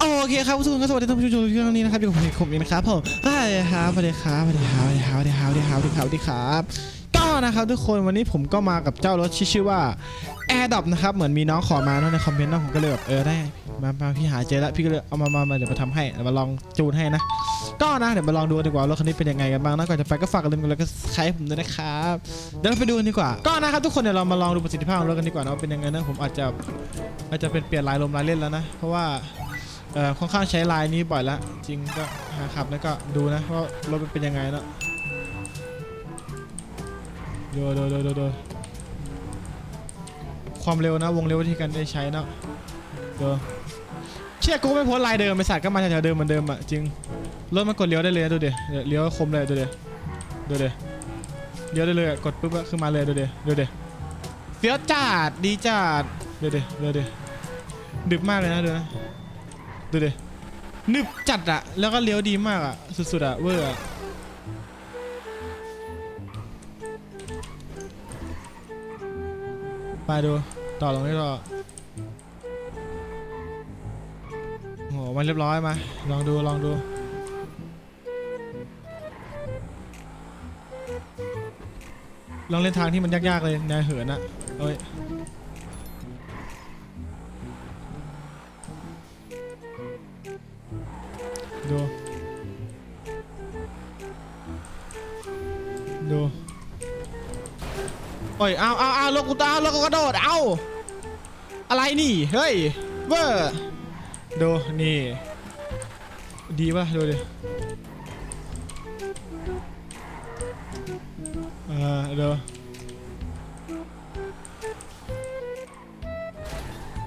โอเคครับทุกคนก็สวัสดีท่านผู้ชมทุกท่านนี้นะครับอยู่กับผมผมเอนะครับผมสวัสดีครับสวัสดีครับสวัสดีครับสวัสดีครับสวัสดีครับสวัสดีครับสวัสดีครับก็นะครับทุกคนวันนี้ผมก็มากับเจ้ารถชื่อว่าแอร์ดับนะครับเหมือนมีน้องขอมาในคอมเมนต์น้องผมก็เลยแบบเออได้มาพี่หาเจอแล้วพี่ก็เลยเอามามามาเดี๋ยวมาทำให้มาลองจูนให้นะก็นะเดี๋ยวมาลองดูดีกว่ารถคันนี้เป็นยังไงกันบ้างนะก่อนจะไปก็ฝากกันเลยกันแล้วก็ใครผมด้วยนะครับเดี๋ยวไปดูกันดีกว่าก็นะครับทุกคนเดี๋ยวเรามาลองดูประสิทธิภาพของรถกันดีกว่านะว่าเป็นยังไงนะผมอาจจะอาจจะเป็นเปลี่ยนลายลมลายเล่นแล้วนะ เพราะว่า เอ่อค่อนข้างใช้ลายนี้บ่อยแล้วจริงก็หาขับแล้วก็ดูนะว่ารถมันเป็นยังไงเนาะดูดูดูดูดูความเร็วนะวงเร็วที่กันได้ใช้เนาะดูเชี่ยกูไม่พ้นลายเดิมไอสัตว์ก็มาแถวๆเดิมเหมือนเดิมอะจริงรถมันกดเลี้ยวได้เลยนะดูเดี๋ยวเลี้ยวคมเลยดูเดี๋ยวดูเดี๋ยวเลี้ยวได้เลยกดปุ๊บก็ขึ้นมาเลยดูเดี๋ยวดูเดี๋ยวเฟี้ยวจัดดีจัดดูเดี๋ยวดูเดี๋ยวดึบมากเลยนะดูนะ ดูดินึบจัดอะแล้วก็เลี้ยวดีมากอะสุดๆอะเวอร์อะไปดู ต่อลงนี้ต่อโหมันเรียบร้อยมา ลองดู ลองดู ลองเล่นทางที่มันยากๆเลยแนวเหินอะเอ้ย ดู ดูโอ้ยเอาเอาเอาลงกูตาลงกูกระโดด เอาอะไรนี่ เฮ้ย เวอร์ดู นี่ ดีป่ะ ดูดิ เออดู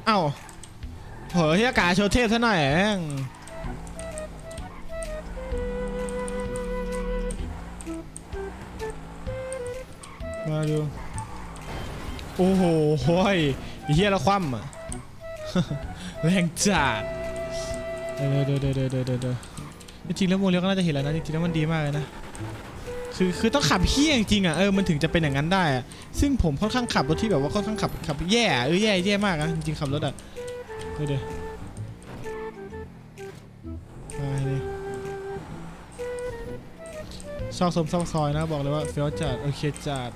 เอ้าเฮียกาศโชว์เทพซะหน่อย มาดู โอ้โหยเฮียละคว่ำอะ แรงจัด เดี๋ยวเดี๋ยวเดี๋ยวเดี๋ยวเดี๋ยวจริงๆแล้วโมเลียวก็น่าจะเห็นแล้วนะจริงๆแล้วมันดีมากเลยนะ คือคือต้องขับเฮี้ยจริงๆอะเออมันถึงจะเป็นอย่างนั้นได้อะซึ่งผมค่อนข้างขับรถที่แบบว่าค่อนข้างขับขับแย่เออแย่แย่มากนะจริงๆขับรถอะเดี๋ยวเดี๋ยวไปเลยซอกสมซอกซอยนะบอกเลยว่าเฟี้ยวจัดโอเคจัด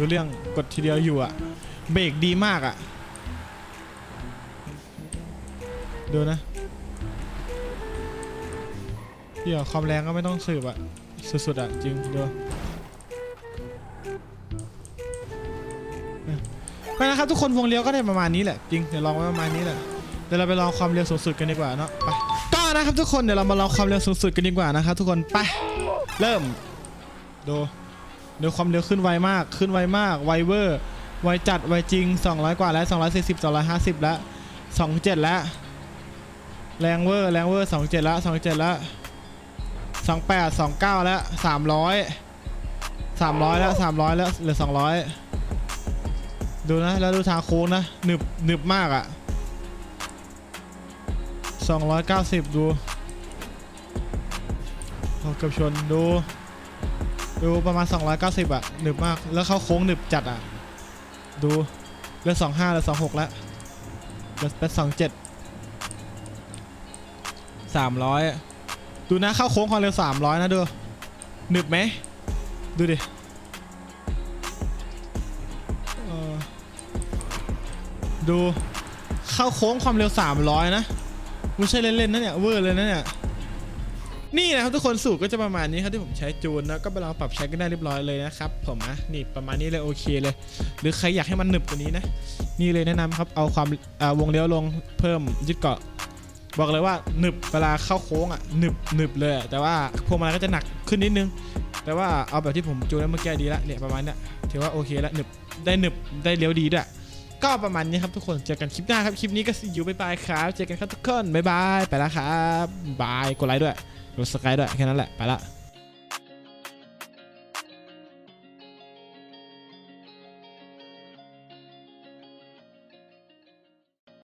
ดูเรื่องกดทีเดียวอยู่อะเบรกดีมากอะดูนะเดี๋ยวความแรงก็ไม่ต้องสืบอะสุดๆอะจริงดูไปนะครับทุกคนวงเลี้ยวก็ได้ประมาณนี้แหละจริงเดี๋ยวลองไว้ประมาณนี้แหละเดี๋ยวเราไปลองความเร็วสูงสุดกันดีกว่าเนาะไปก็นะครับทุกคนเดี๋ยวเรามาลองความเร็วสูงสุดกันดีกว่านะครับทุกคนไปเริ่มดู ดี๋ยความเร็วขึ้นไวมากขึ้นไวมากไวเวอร์ไวจัดไวจริง 200 กว่าแล้ว 240 250 แล้ว 27 แล้ว แรงเวอร์แรงเวอร์ 27 แล้ว 27 แล้ว 28 29 แล้ว 300 300 แล้ว 300 แล้วเหลือ 200 ดูนะ แล้วดูทางโค้งนะหนึบหนึบมากอะ่ะ 290 ดูเกือบชนดู ดูประมาณ 290 อะ หนึบมาก แล้วเข้าโค้งหนึบจัดอะ ดูเหลือ25เหลือ26 แล้วเหลือเป็น27 300 ดูนะเข้าโค้งความเร็ว 300 นะดูหนึบไหม ดูดิดูเข้าโค้งความเร็ว 300 นะไม่ใช่เล่นๆนะเนี่ย เวอร์เลยนะเนี่ย นี่นะครับทุกคนสูตรก็จะประมาณนี้ครับที่ผมใช้จูนนะก็ไปลองปรับใช้กันได้เรียบร้อยเลยนะครับผมนะนี่ประมาณนี้เลยโอเคเลย หรือใครอยากให้มันหนึบกว่านี้นะ นี่เลยแนะนำครับเอาความวงเลี้ยวลงเพิ่มยึดเกาะ บอกเลยว่าหนึบเวลาเข้าโค้งอะหนึบหนึบเลยแต่ว่าพวงมาลัยก็จะหนักขึ้นนิดนึง แต่ว่าเอาแบบที่ผมจูนแล้วเมื่อกี้ดีละเนี่ยประมาณนี้ถือว่าโอเคแล้วหนึบได้หนึบได้เลี้ยวดีด้วยก็ประมาณนี้ครับทุกคน เจอกันคลิปหน้าครับ คลิปนี้ก็สิอยู่บายบายครับ เจอกันครับทุกคนบายบาย ไปแล้วครับบาย กดไลค์ด้วย กดสกายด้วยแค่นั้นแหละ ไปละ